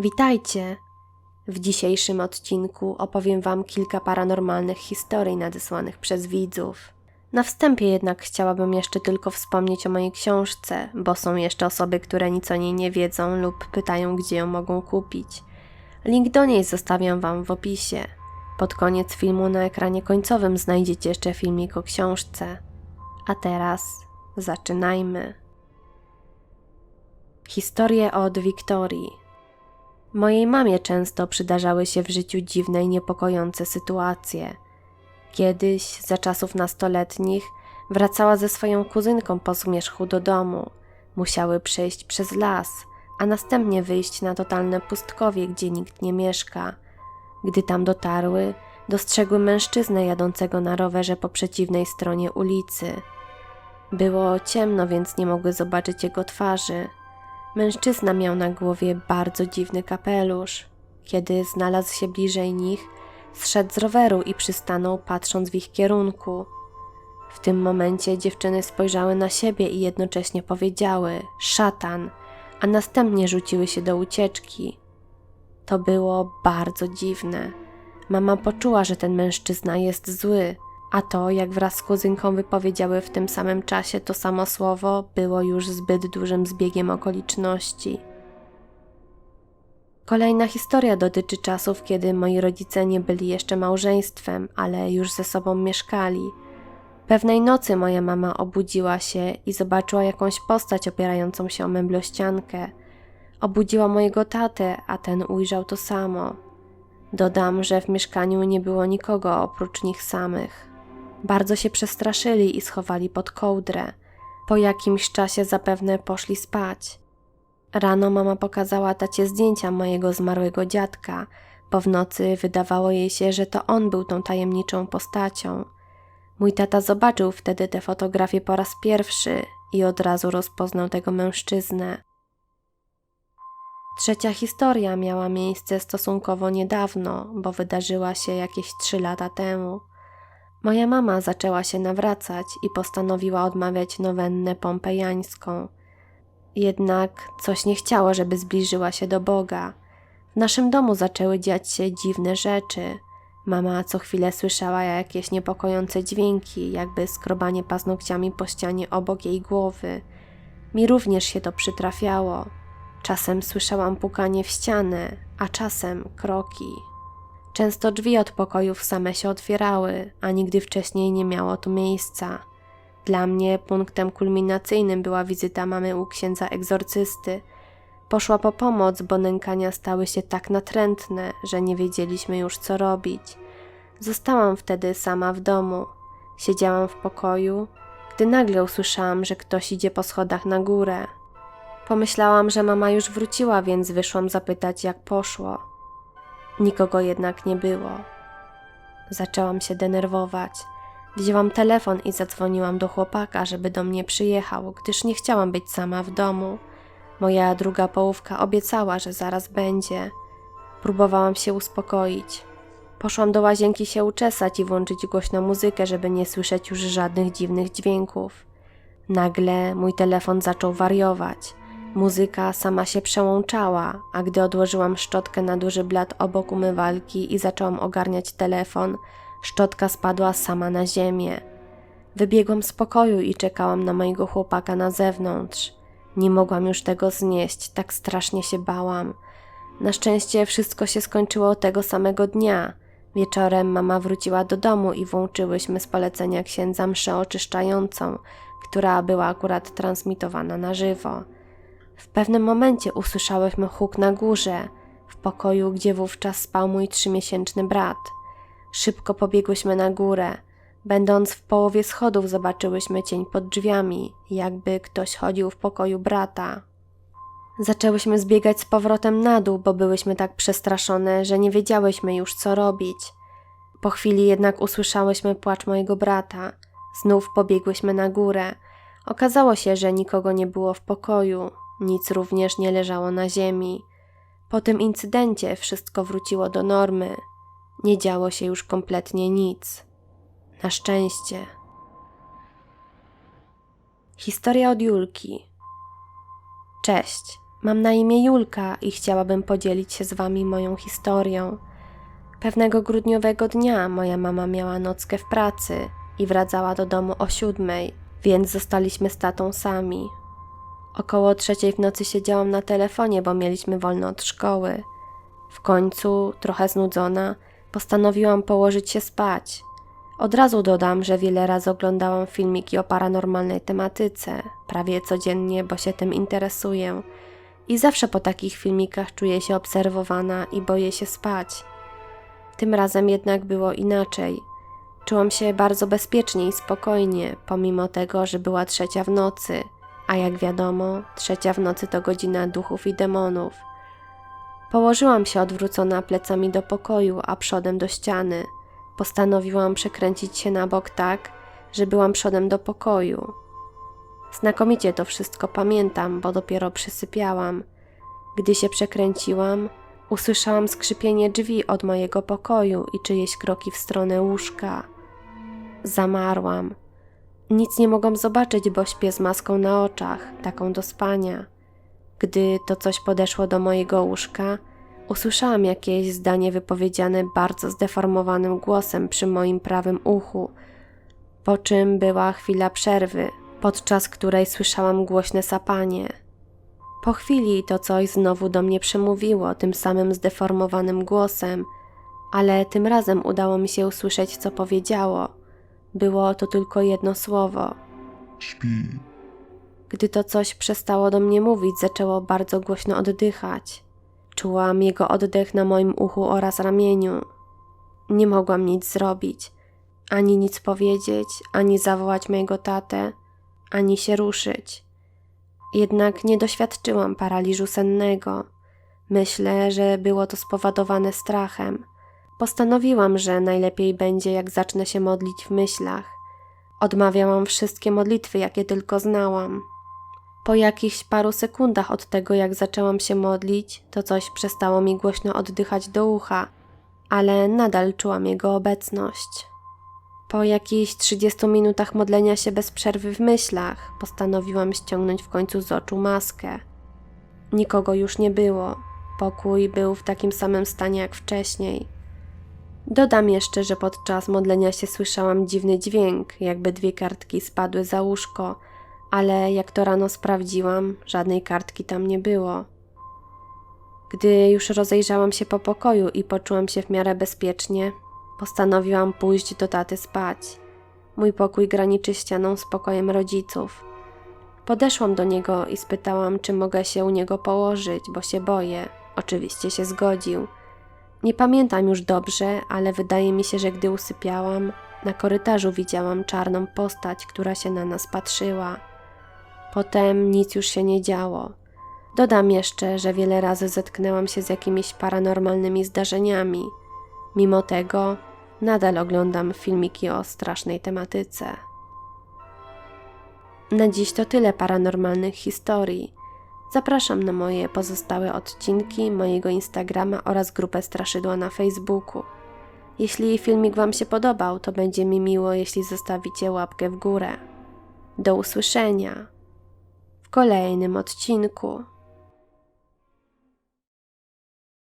Witajcie! W dzisiejszym odcinku opowiem Wam kilka paranormalnych historii nadesłanych przez widzów. Na wstępie jednak chciałabym jeszcze tylko wspomnieć o mojej książce, bo są jeszcze osoby, które nic o niej nie wiedzą lub pytają, gdzie ją mogą kupić. Link do niej zostawiam Wam w opisie. Pod koniec filmu na ekranie końcowym znajdziecie jeszcze filmik o książce. A teraz zaczynajmy. Historie od Wiktorii. Mojej mamie często przydarzały się w życiu dziwne i niepokojące sytuacje. Kiedyś, za czasów nastoletnich, wracała ze swoją kuzynką po zmierzchu do domu. Musiały przejść przez las, a następnie wyjść na totalne pustkowie, gdzie nikt nie mieszka. Gdy tam dotarły, dostrzegły mężczyznę jadącego na rowerze po przeciwnej stronie ulicy. Było ciemno, więc nie mogły zobaczyć jego twarzy. Mężczyzna miał na głowie bardzo dziwny kapelusz. Kiedy znalazł się bliżej nich, zszedł z roweru i przystanął, patrząc w ich kierunku. W tym momencie dziewczyny spojrzały na siebie i jednocześnie powiedziały: Szatan, a następnie rzuciły się do ucieczki. To było bardzo dziwne. Mama poczuła, że ten mężczyzna jest zły, a to, jak wraz z kuzynką wypowiedziały w tym samym czasie to samo słowo, było już zbyt dużym zbiegiem okoliczności. Kolejna historia dotyczy czasów, kiedy moi rodzice nie byli jeszcze małżeństwem, ale już ze sobą mieszkali. Pewnej nocy moja mama obudziła się i zobaczyła jakąś postać opierającą się o meblościankę. Obudziła mojego tatę, a ten ujrzał to samo. Dodam, że w mieszkaniu nie było nikogo oprócz nich samych. Bardzo się przestraszyli i schowali pod kołdrę. Po jakimś czasie zapewne poszli spać. Rano mama pokazała tacie zdjęcia mojego zmarłego dziadka, bo w nocy wydawało jej się, że to on był tą tajemniczą postacią. Mój tata zobaczył wtedy te fotografie po raz pierwszy i od razu rozpoznał tego mężczyznę. Trzecia historia miała miejsce stosunkowo niedawno, bo wydarzyła się jakieś trzy lata temu. Moja mama zaczęła się nawracać i postanowiła odmawiać nowennę pompejańską. Jednak coś nie chciało, żeby zbliżyła się do Boga. W naszym domu zaczęły dziać się dziwne rzeczy. Mama co chwilę słyszała jakieś niepokojące dźwięki, jakby skrobanie paznokciami po ścianie obok jej głowy. Mi również się to przytrafiało. Czasem słyszałam pukanie w ścianę, a czasem kroki. Często drzwi od pokojów same się otwierały, a nigdy wcześniej nie miało tu miejsca. Dla mnie punktem kulminacyjnym była wizyta mamy u księdza egzorcysty. Poszła po pomoc, bo nękania stały się tak natrętne, że nie wiedzieliśmy już co robić. Zostałam wtedy sama w domu. Siedziałam w pokoju, gdy nagle usłyszałam, że ktoś idzie po schodach na górę. Pomyślałam, że mama już wróciła, więc wyszłam zapytać, jak poszło. Nikogo jednak nie było. Zaczęłam się denerwować. Wzięłam telefon i zadzwoniłam do chłopaka, żeby do mnie przyjechał, gdyż nie chciałam być sama w domu. Moja druga połówka obiecała, że zaraz będzie. Próbowałam się uspokoić. Poszłam do łazienki się uczesać i włączyć głośną muzykę, żeby nie słyszeć już żadnych dziwnych dźwięków. Nagle mój telefon zaczął wariować. Muzyka sama się przełączała, a gdy odłożyłam szczotkę na duży blat obok umywalki i zaczęłam ogarniać telefon, szczotka spadła sama na ziemię. Wybiegłam z pokoju i czekałam na mojego chłopaka na zewnątrz. Nie mogłam już tego znieść, tak strasznie się bałam. Na szczęście wszystko się skończyło tego samego dnia. Wieczorem mama wróciła do domu i włączyłyśmy z polecenia księdza mszę oczyszczającą, która była akurat transmitowana na żywo. W pewnym momencie usłyszałyśmy huk na górze, w pokoju, gdzie wówczas spał mój trzymiesięczny brat. Szybko pobiegłyśmy na górę. Będąc w połowie schodów, zobaczyłyśmy cień pod drzwiami, jakby ktoś chodził w pokoju brata. Zaczęłyśmy zbiegać z powrotem na dół, bo byłyśmy tak przestraszone, że nie wiedziałyśmy już co robić. Po chwili jednak usłyszałyśmy płacz mojego brata. Znów pobiegłyśmy na górę. Okazało się, że nikogo nie było w pokoju, nic również nie leżało na ziemi. Po tym incydencie wszystko wróciło do normy. Nie działo się już kompletnie nic. Na szczęście. Historia od Julki. Cześć. Mam na imię Julka i chciałabym podzielić się z wami moją historią. Pewnego grudniowego dnia moja mama miała nockę w pracy i wracała do domu o siódmej, więc zostaliśmy z tatą sami. Około trzeciej w nocy siedziałam na telefonie, bo mieliśmy wolno od szkoły. W końcu, trochę znudzona, postanowiłam położyć się spać. Od razu dodam, że wiele razy oglądałam filmiki o paranormalnej tematyce, prawie codziennie, bo się tym interesuję. I zawsze po takich filmikach czuję się obserwowana i boję się spać. Tym razem jednak było inaczej. Czułam się bardzo bezpiecznie i spokojnie, pomimo tego, że była trzecia w nocy, a jak wiadomo, trzecia w nocy to godzina duchów i demonów. Położyłam się odwrócona plecami do pokoju, a przodem do ściany. Postanowiłam przekręcić się na bok tak, że byłam przodem do pokoju. Znakomicie to wszystko pamiętam, bo dopiero przysypiałam. Gdy się przekręciłam, usłyszałam skrzypienie drzwi od mojego pokoju i czyjeś kroki w stronę łóżka. Zamarłam. Nic nie mogłam zobaczyć, bo śpię z maską na oczach, taką do spania. Gdy to coś podeszło do mojego łóżka, usłyszałam jakieś zdanie wypowiedziane bardzo zdeformowanym głosem przy moim prawym uchu, po czym była chwila przerwy, podczas której słyszałam głośne sapanie. Po chwili to coś znowu do mnie przemówiło tym samym zdeformowanym głosem, ale tym razem udało mi się usłyszeć, co powiedziało. Było to tylko jedno słowo. Śpi. Gdy to coś przestało do mnie mówić, zaczęło bardzo głośno oddychać. Czułam jego oddech na moim uchu oraz ramieniu. Nie mogłam nic zrobić, ani nic powiedzieć, ani zawołać mojego tatę, ani się ruszyć. Jednak nie doświadczyłam paraliżu sennego. Myślę, że było to spowodowane strachem. Postanowiłam, że najlepiej będzie, jak zacznę się modlić w myślach. Odmawiałam wszystkie modlitwy, jakie tylko znałam. Po jakichś paru sekundach od tego, jak zaczęłam się modlić, to coś przestało mi głośno oddychać do ucha, ale nadal czułam jego obecność. Po jakichś 30 minutach modlenia się bez przerwy w myślach, postanowiłam ściągnąć w końcu z oczu maskę. Nikogo już nie było. Pokój był w takim samym stanie jak wcześniej. Dodam jeszcze, że podczas modlenia się słyszałam dziwny dźwięk, jakby dwie kartki spadły za łóżko, ale jak to rano sprawdziłam, żadnej kartki tam nie było. Gdy już rozejrzałam się po pokoju i poczułam się w miarę bezpiecznie, postanowiłam pójść do taty spać. Mój pokój graniczy ścianą z pokojem rodziców. Podeszłam do niego i spytałam, czy mogę się u niego położyć, bo się boję. Oczywiście się zgodził. Nie pamiętam już dobrze, ale wydaje mi się, że gdy usypiałam, na korytarzu widziałam czarną postać, która się na nas patrzyła. Potem nic już się nie działo. Dodam jeszcze, że wiele razy zetknęłam się z jakimiś paranormalnymi zdarzeniami. Mimo tego, nadal oglądam filmiki o strasznej tematyce. Na dziś to tyle paranormalnych historii. Zapraszam na moje pozostałe odcinki mojego Instagrama oraz grupę Straszydła na Facebooku. Jeśli filmik Wam się podobał, to będzie mi miło, jeśli zostawicie łapkę w górę. Do usłyszenia w kolejnym odcinku.